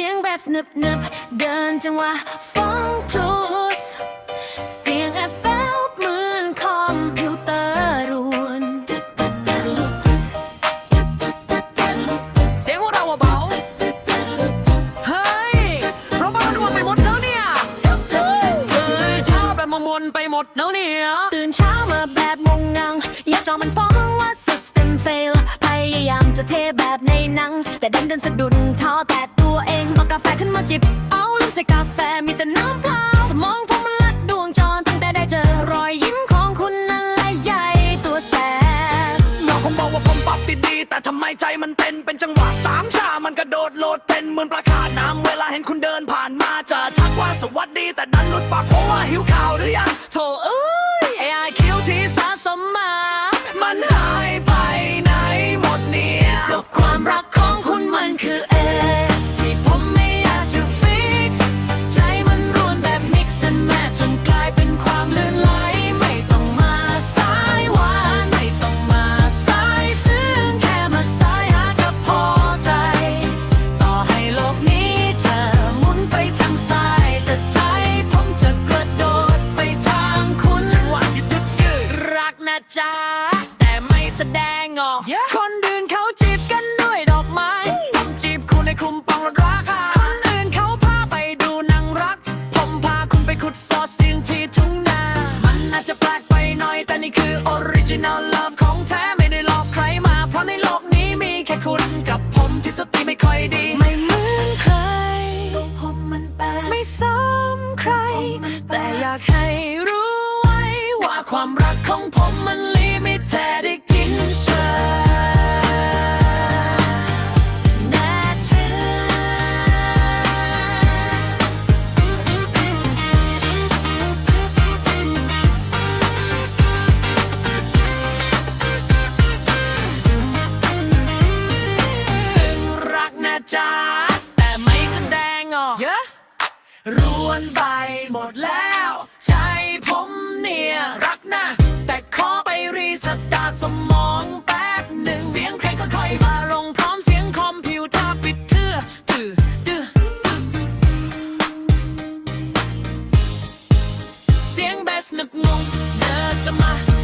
สียงแบบสนึบนึบเดินจังหวะฟองพลูสเสียงแอบแฟลเหมือนคอมพิวเตอร์รวนเสียงของเราเบาเฮ้ยเราบ้าดวงไปหมดแล้วเนี่ยเฮ้ยเช้าแบบมามนไปหมดแล้วเนี่ยตื่นเช้ามาแบบงงงังอยากจอมันฟ้องว่า system fail พยายามจะเทแบบในหนัง แต่ดันเดินสะดุดท้อแต่าแฟขึ้นมาจิบ เอาลมใส่กาแฟมีแต่น้ำเปล่า สมองผมมันละดวงจรตั้งแต่ได้เจอรอยยิ้มของคุณนั่นแหละใหญ่ตัวแสบน้องคงบอกว่าผมปรับติดดี แต่ทำไมใจมันเต้นเป็นจังหวะสามชา มันกระโดดโลดเต้นเหมือนปลาขาดน้ำเวลาเห็นคุณเดินผ่านมาจะทักว่าสวัสดีแต่ดันหลุดปากเพราะว่าหิวข่าวหรือยังโถเอ้ย นะจ๊ะ แต่ไม่แสดงออก Yeah คนอื่นเขาจีบกันด้วยดอกไม้ผมจีบคุณในคุมปองลดราคา คนอื่นเขาพาไปดูหนังรัก ผมพาคุณไปขุดฟอสซิลที่ทุ่งนา มันอาจจะแปลกไปหน่อย แต่นี่คือออริจินัลเลิฟของแท้ ไม่ได้หลอกใครมา เพราะในโลกนี้มีแค่คุณกับผมที่สติไม่ค่อยดีไม่ ความรักของผมมันลิมิเต็ดกินเชแน่เธอตึงรักนะจ๊ะแต่ไม่แสดงออก Yeah รวนไปหมดแล้ว สตาสมองแป๊บหนึ่ง เสียงเพลงค่อยๆมาลงพร้อมเสียงคอมพิวเตอร์ปิดเทือตื้อตื้อตื้อเสียงเบสหนึบงงเดินจะมา